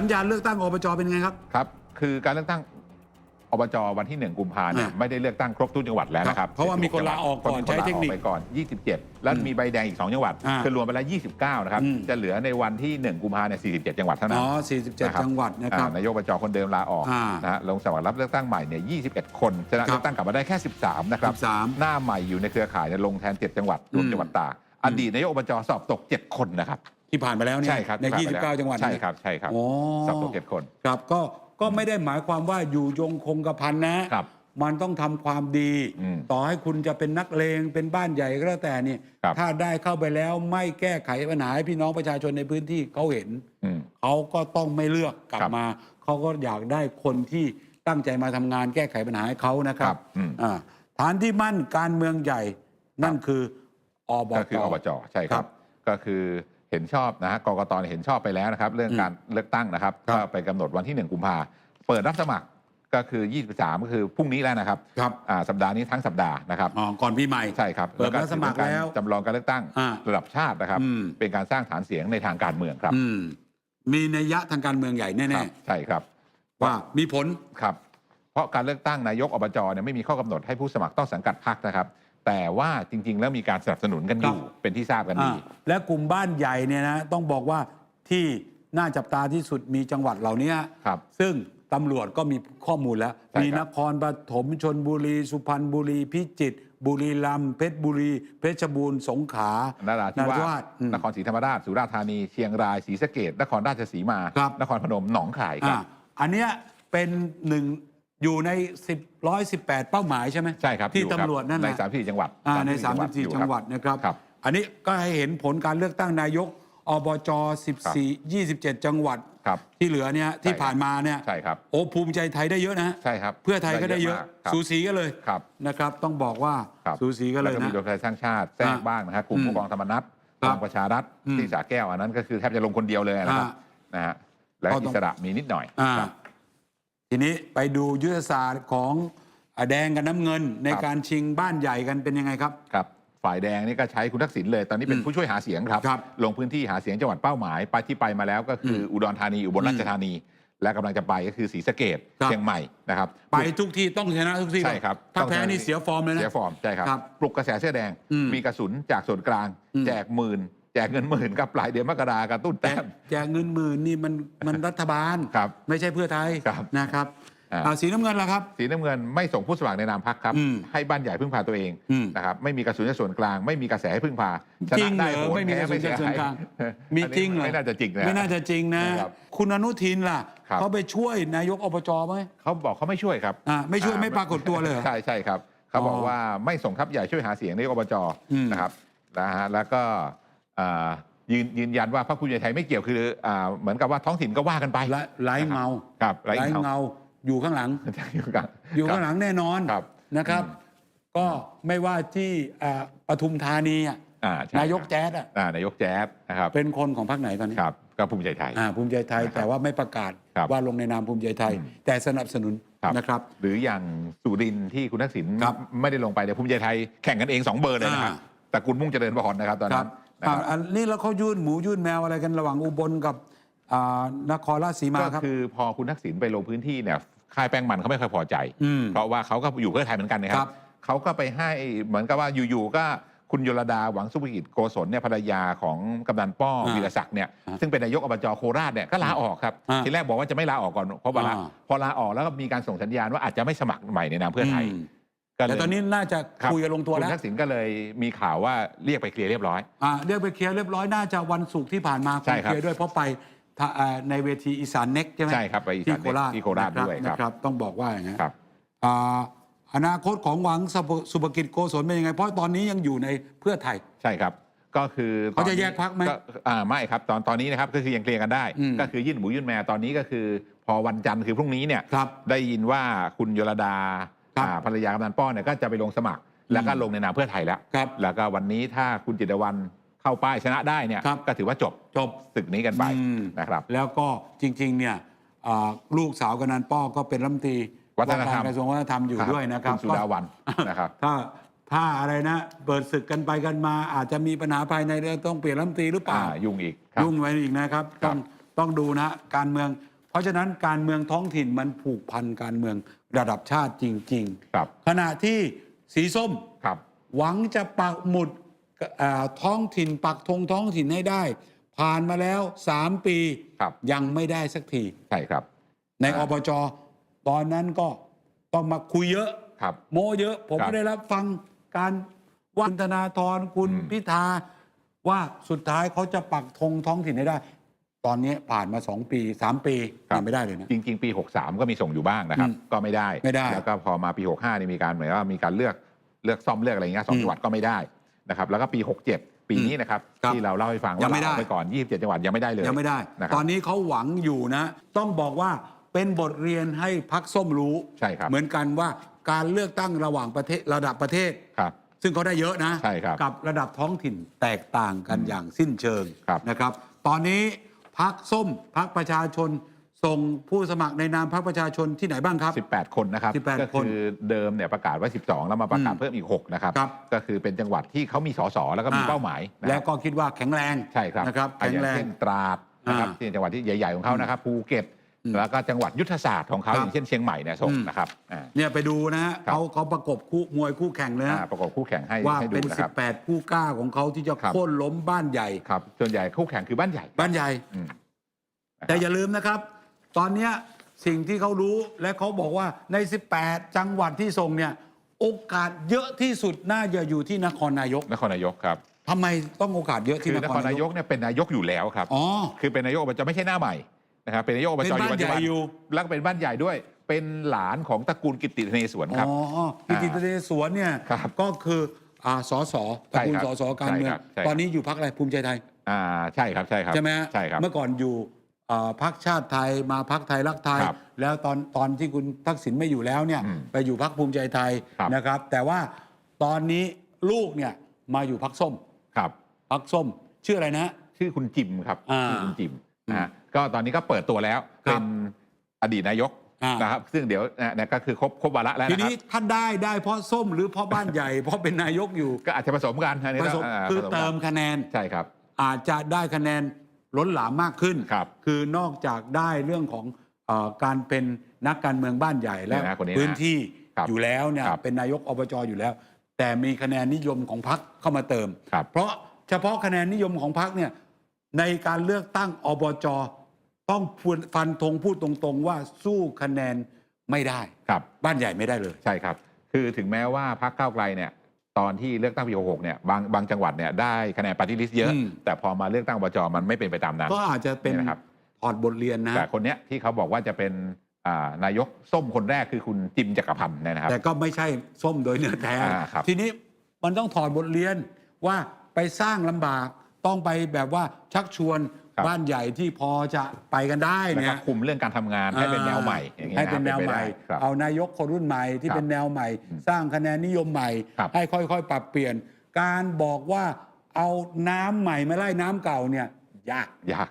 สัญญาณเลือกตั้งอบจเป็นไงครับ ครับ คือการเลือกตั้งอบจวันที่ 1 กุมภาเนี่ยอ่าไม่ได้เลือกตั้งครบทุกจังหวัดแล้วนะครับเพราะว่ามีคนลาออกก่อนมีใช้เทคนิคลาออไปก่อน 27 แล้วมีใบแดงอีก 2 จังหวัดอ่าคือรวมไปแล้ว 29 นะครับอืมจะเหลือในวันที่ 1 กุมภาเนี่ย 47 จังหวัดเท่านั้นอ๋อนะครั47บจังหวัดนะครับอ่านายกอบจคนเดิมลาออกอ่านะฮะลงสมัครรับเลือกตั้งใหม่เนี่ย 21 คนชนะครับเลือกตั้งกลับมาได้แค่ 13 นะครับ13หน้าใหม่อยู่ในเครือข่ายเนี่ยลงแทน 7 จังหวัดรวมอืมจังหวัดตากอดีตนายกอบจสอบตก 7 คนนะครับ ที่ผ่านมาแล้วเนี่ยใช่ครับใน ที่ผ่านไปแล้ว29 จังหวัดใช่เนี่ยครับใช่ครับโอ้สอบตก7คน ครับก็ก็ไม่ได้หมายความว่าอยู่ยงคงกระพันนะครับมันต้องทำความดี อืมต่อให้คุณจะเป็นนักเลงเป็นบ้านใหญ่ก็แล้วแต่เนี่ยครับ ถ้าได้เข้าไปแล้วไม่แก้ไขปัญหาให้พี่น้องประชาชนในพื้นที่เขาเห็น อืม เขาก็ต้องไม่เลือกกลับครับมา เขาก็อยากได้คนที่ตั้งใจมาทำงานแก้ไขปัญหาให้เขานะครัครับบอืม อ่าฐานที่มั่นการเมืองใหญ่นั่นคืออบก็คืออบจใช่คครัรับบก็คือ เห็นชอบนะฮะกกตเห็นชอบไปแล้วนะครับ เรื่องอืมการเลือกตั้งนะครับครับก็ไปกำหนดวันที่ 1 กุมภาเปิดรับสมัครก็คือ 23 ก็คือพรุ่งนี้แล้วนะครับครับอ่าสัปดาห์นี้ทั้งสัปดาห์นะครับอ๋อก่อนพี่ใหม่ใช่ครับเปิดรับสมัครถือเป็นแล้วจำลองการเลือกตั้งอ่าระดับชาตินะครับอืมเป็นการสร้างฐานเสียงในทางการเมืองครับอืมมีนัยยะทางการเมืองใหญ่คแน่รับใช่ครับๆว่ามีผลครับ เพราะการเลือกตั้งนายกอบจเนี่ยไม่มีข้อกำหนดให้ผู้สมัครต้องสังกัดพรรคนะครับ แต่ว่าจริง ๆ แล้วมีการสนับสนุนกันอยู่ครับ เป็นที่ทราบกันดี อ่าและกลุ่มบ้านใหญ่เนี่ยนะต้องบอกว่าที่น่าจับตาที่สุดมีจังหวัดเหล่านี้ครับซึ่งตำรวจก็มีข้อมูลแล้ว ใช่ครับมีนครปฐมชนบุรี สุพรรณบุรี พิจิตรบุรีรัมย์เพชรบุรี เพชรบูรณ์สงขลานราธิวาสอืม นครศรีธรรมราชสุราษฎร์ธานีเชียงรายศรีสะเกดนครราชสีมา ครับ นครพนมหนองคายครัอ่าบอันเนี้ยเป็นหนึ่ง อยู่ใน10 118 เป้าหมายใช่ไหมใช่ครับที่อยู่คบตำรวจนั่นในนะสามสี่จังหวัดอ่าในอยู่34 จังหวัดนะครับ ครับ อันนี้ก็ให้เห็นผลการเลือกตั้งนายกอบจ 14 27 จังหวัด ครับ ที่เหลือเนี่ยที่ใช่ครับผ่านมาเนี่ยใช่ครับ โอ้ภูมิใจไทยได้เยอะนะใช่ครับเพื่อไทยก็ได้เยอะ มากครับ สูสีกันเลยครับ นะครับ ต้องบอกว่าครับสูสีกันเลยแล้วก็มีนะ รวมไทยสร้างชาติแทรกอ่าบ้างนะครับกลุ่มอืมผู้กองธรรมนัฐคพรับลังประชารัฐอืมที่สาแก้วอันนั้นก็คือแทบจะลงคนเดียวเลยนะครับอ่านะฮะแล้วก็ต้อง อิสระมีนิดหน่อยอ่าครับ ทีนี้ไปดูยุทธศาสตร์ของอ่าแดงกับน้ำเงินในครับ การชิงบ้านใหญ่กันเป็นยังไงครับ ครับฝ่ายแดงนี่ก็ใช้คุณทักษิณเลย ตอนนี้เป็นอืมผู้ช่วยหาเสียงครับ ครับลงพื้นที่หาเสียงจังหวัดเป้าหมายไปที่ไปมาแล้วก็คือออุดรธานีอุบลราชธานี และกำลังจะไปก็คือศรีสะเกดครับ เชียงใหม่นะครับ ไปทุกที่ต้องชนะทุกที่ใช่ครับถ้าต้องแพ้ชนะนี่เสียฟอร์มเลยนะ เสียฟอร์ม ใช่ครับ ครับปลุกกระแสเสื้อแดง อืมมีกระสุนจากส่วนกลาง อืมแจกหมื่น แจกเงินหมื่นครับปลายเดือนมกรากระตุ้นแต่แต้ม แจกเงินหมื่นนี่มันมันรัฐบาล ครับไม่ใช่เพื่อไทยครับ นะครับอ่าอ่าสีน้ำเงินล่ะครับ สีน้ำเงินไม่ส่งผู้สมัครในนามพักครับ อืมให้บ้านใหญ่พึ่งพาตัวเองอืม นะครับไม่มีกระสุนจากส่วนกลาง ไม่มีกระแสให้พึ่งพาชจรินะงเหรได้อโหนไม่มีกระสุนแพ้จากส่วนกลางเสียหยมีอันนี้จริงเหรอไม่น่าจะจริงนะ ไม่น่าจะจริงนะนะ ครับคุณอนุทินล่ะครับ เขาไปช่วยนายกอบจไหม เขาบอกเขาไม่ช่วยครับอ่าไม่ช่วยอ่ไม่ปรากฏตัวเลยเหรอใช่ใช่ครับเขาบอกอ๋อว่าไม่ส่งทัพใหญ่ช่วยหาเสียงนายกอบจอืมนะครับนะฮะแล้วก็อ่า ยืนยืนยันว่าพรรคภูมิใจไทยไม่เกี่ยวคืออ่าเหมือนกับว่าท้องถิ่นก็ว่ากันไปไร้ไร้เงาครับไร้เงาเงาอยู่ข้างหลัง อยู่กันอยู่ข้างหลังแน่นอนครับนะครับอืมก็ไม่ว่าที่อ่าปทุมธานีอะอ่าใช่นายกครับแจ๊ดอะอ่านายกแจ๊ดนะครับเป็นคนของพรรคไหนตอนนี้ครับก็ภูมิใจไทยอ่าภูมิใจไทยนะครับแต่ว่าไม่ประกาศครับว่าลงในนามภูมิใจไทยอืมแต่สนับสนุนครับนะครับ หรืออย่างสุรินทร์ที่คุณทักษิณครับไม่ได้ลงไปเนี่ยภูมิใจไทยแข่งกันเองสองเบอร์เลยนะครับอ่าแต่คุณมุ่งเจริญพรนะครับตอนครันั้บน นะอ่าครับ อันนี้แล้วเขายื่นหมูยื่นแมวอะไรกันระหว่างอุบลกับอ่านครราชสีมาก็ครับ คือพอคุณทักษิณไปลงพื้นที่เนี่ยค่ายแป้งมันเขาไม่ค่อยพอใจ อืมเพราะว่าเขาก็อยู่เพื่อไทยเหมือนกันนะคครัรับบเขาก็ไปให้เหมือนกับว่าอยู่ๆก็คุณยลดาหวังสุภกิจโกศลเนี่ยภรรยาของกำนันป้ออาวีรศักดิ์เนี่ยอ่าซึ่งเป็นนายกอบจโคราชเนี่ยก็ลาออกครับอ่าทีแรกบอกว่าจะไม่ลาออกก่อนเพราะว่าลาอ่า พอลาออกแล้วก็มีการส่งสัญญาณว่าอาจจะไม่สมัครใหม่ในนามเพื่อไทยม ก็เลยแต่ตอนนี้น่าจะรับคุยกันลงตัวคุแล้ณวทักษิณก็เลยมีข่าวว่าเรียกไปเคลียร์เรียบร้อย อ่าเรียกไปเคลียร์เรียบร้อยน่าจะวันศุกร์ที่ผ่านมาใช่คุยครับ เคลียร์ด้วยเพราะไปถ้าอ่าในเวทีอีสานเน็กใช่ไหมใช่ครับไปอีสานที่โคราชที่โคราชด้วยครับนะครับ ต้องบอกว่าอย่างนั้น ครับ อ่าอนาคตของหวังสุภสุภกิจโกศลเป็นยังไง เพราะตอนนี้ยังอยู่ในเพื่อไทย ใช่ครับ ก็คือเขาจะตอนนี้แยกพรรคไหมอ่าไม่ครับตอนตอนนี้นะครับก็คือยังเคลียร์กันได้ อืม ก็คือยื่นหมูยื่นแมวตอนนี้ก็คือ พอวันจันทร์คือพรุ่งนี้เนี่ย ครับ ได้ยินว่าคุณยลดา ครับอ่าภรรยากำนันป้อนเนี่ยก็จะไปลงสมัคร แล้วก็ลงในนามเพื่อไทยแล้ว ครับ แล้วก็วันนี้ถ้าคุณจิตรวันเข้าป้ายชนะได้เนี่ยครับ ก็ถือว่าจบจบศึกนี้กันไปอืมนะครับ แล้วก็จริง ๆ เนี่ยอ่าลูกสาวกำนันป้อก็เป็นรัฐมนตรีวัฒนธรรมว่าการกระทรวงวัฒนธรรมอยู่ด้วยนะครับณสุดาวันนะครับ ถ้าถ้าอะไรนะเปิดศึกกันไปกันมา อาจจะมีปัญหาภายในเรื่องต้องเปลี่ยนรัฐมนตรีหรือเปล่า อ่ายุ่งอีกครับ ยุ่งไว้อีกนะครับ ครับต้องต้องดูนะ การเมือง เพราะฉะนั้นการเมืองท้องถิ่นมันผูกพันการเมืองระดับชาติจริง ครับ ๆ ขณะที่สีส้ม ครับ หวังจะปักหมุดเอ่อท้องถิ่นปักธงท้องถิ่นให้ได้ ผ่านมาแล้ว 3 ปีครับ ยังไม่ได้สักที ใช่ครับ ในอ่าอบจตอนนั้นก็ต้องมาคุยเยอะ ครับ โมเยอะ ผมครับไม่ได้รับฟังการวันธนาธรคุณอืมพิธาว่าสุดท้ายเขาจะปักธงท้องถิ่นให้ได้ ตอนนี้ผ่านมา 2 ปี 3 ปียังไม่ได้เลยนะ จริง ๆ ปี 63 ก็มีส่งอยู่บ้างนะครับ อืมก็ไม่ได้ ไม่ได้แล้วก็พอมาปี 65นี่มีการเหมือนว่ามีการเลือกเลือกซ่อมเลือกอะไรอย่างเงี้ยสองอืมจังหวัดก็ไม่ได้นะครับแล้วก็ปี 67 ปีนี้นะครับครับที่เราเล่าให้ฟังยัว่างไม่เราได้เอาไปก่อน 27 จังหวัดยังไม่ได้เลย ยังไม่ได้ นะครับตอนนี้เขาหวังอยู่นะ ต้องบอกว่าเป็นบทเรียนให้พักส้มรู้ ใช่ครับ เหมือนกันว่าการเลือกตั้งระหว่างประเทศระดับประเทศ ครับ ซึ่งเขาได้เยอะนะ ใช่ครับกับระดับท้องถิ่นแตกต่างกันอย่างสิ้นเชิงครับ นะครับ ตอนนี้ พักส้มพักประชาชน ส่งผู้สมัครในนามพักประชาชนที่ไหนบ้างครับ 18 คนนะครับ18ก็คือเดิมเนี่ยประกาศไว้ 12 แล้วมาประกาศอืมเพิ่มอีก 6 นะครับ ครับ ก็คือเป็นจังหวัดที่เขามีสสแล้วก็มีอ่าเป้าหมายนะแล้ควรับก็คิดว่าแข็งแรง ใช่ครับนะครับอะแข็องย่างแรงเช่นตราดนะครับอ่าที่เป็นจังหวัดที่ใหญ่ ๆ ของเขานะครับภูเก็ตอืม แล้วก็จังหวัดยุทธศาสตร์ของเขาครับอย่างเช่นเชียงใหม่เนี่ยส่งอืมนะครับอ่าเนี่ยไปดูนะฮะครับเขาเขาประกบคู่มวยคู่แข่งเลยนะอ่าประกอบคู่แข่งให้ว่าให้ดูเป็นนะครับ18ผู้กล้าของเขาที่จะครับโค่นล้มบ้านใหญ่ครับส่วนใหญ่คู่แข่งคือบ้านใหญ่ บ้านใหญ่อืมนะครับแต่อย่าลืมนะครับ ตอนเนี้ยสิ่งที่เขารู้และเขาบอกว่าใน 18 จังหวัดที่ส่งเนี่ยโอกาสเยอะที่สุดน่าจะอยู่ที่นครนายก นครนายกครับทำไมต้องโอกาสเยอะคืที่อนนคครนานรายยกกเนี่ยเป็นนายกอยู่แล้วครับอ๋อคือเป็นนายกอบจไม่ใช่หน้าใหม่ นะครับเป็นนายกอบจเป็นอยู่บ้านปัจจุบันใหญ่อยู่แล้วก็เป็นบ้านใหญ่ด้วย เป็นหลานของตระกูลกิตติเนศวรครับอ๋อพิจิตรสวนเนี่ยครับก็คืออ่าสสตระกูลใช่คสรับสการเมืองใช่ครับใช่ครับตอนนี้อยู่พักอะไรภูมิใจไทยอ่าใช่ครับใช่ครับใช่ไหมฮะใช่ครับเมื่อก่อนอยู่อ่าพักชาติไทยมาพักไทยรักไทยครับแล้วตอนตอนที่คุณทักษิณไม่อยู่แล้วเนี่ยอืมไปอยู่พักภูมิใจไทยครับนะครับ แต่ว่าตอนนี้ลูกเนี่ยมาอยู่พักส้มครับพักส้ม ชื่ออะไรนะ ชื่อคุณจิมครับอ่าชื่อคุณจิมอืมนะฮะ ก็ตอนนี้ก็เปิดตัวแล้ว ครัเป็บนอดีตนายกอ่านนะครับ ซึ่งเดี๋ยวนะนะก็คือครบครบวาระแล้วทีนะครันี้บถ้าได้ได้เพราะส้มหรือเพราะบ้านใหญ่ เพราะเป็นนายกอยู่ก็อาจจะผสมกันอันนี้ผก็สมาคือผสกันเติมคะแนนใช่ครับอาจจะได้คะแนนล้นหลามมากขึ้น ครับ คือนอกจากได้เรื่องของเออการเป็นนักการเมืองบ้านใหญ่และเนี่ยนะคนนี้นะพื้นที่ครับอยู่แล้วเนี่ยครับเป็นนายกอบจอยู่แล้ว แต่มีคะแนนนิยมของพรรคเข้ามาเติม ครับเพราะเฉพาะคะแนนนิยมของพรรคเนี่ยในการเลือกตั้งอบจ ต้องพูดฟันธงพูดตรงๆ ว่าสู้คะแนนไม่ได้ครับบ้านใหญ่ไม่ได้เลย ใช่ครับ คือถึงแม้ว่าพรรคก้าวไกลเนี่ยตอนที่เลือกตั้งปี66เนี่ยบางบางจังหวัดเนี่ยได้คะแนนปฏิริษีเยอะ อืม แต่พอมาเลือกตั้งอบจมันไม่เป็นไปตามนั้นก็อาจจะเป็นเนี่ยนะครับ ถอดบทเรียนนะ แต่คนเนี้ยที่เขาบอกว่าจะเป็นอ่านายกส้มคนแรกคือคุณจิมจักรพันธ์เนี่ยนะครับ แต่ก็ไม่ใช่ส้มโดยเนื้อแท้ อ่าครับทีนี้มันต้องถอดบทเรียนว่าไปสร้างลำบากต้องไปแบบว่าชักชวน ครับ บ้านใหญ่ที่พอจะไปกันได้แล้วเนี่ก็ย คุมเรื่องการทำงานให้เป็นแนวใหม่อย่างงี้ให้นะเป็นแนวใหม่ไปได้ครับ เอานายกคนรุ่นใหม่ที่ครับเป็นแนวใหม่อืมสร้างคะแนนนิยมใหม่ ครับให้ค่อยๆ ปรับเปลี่ยน การบอกว่าเอาน้ำใหม่มาไล่น้ำเก่าเนี่ยยาก ยาก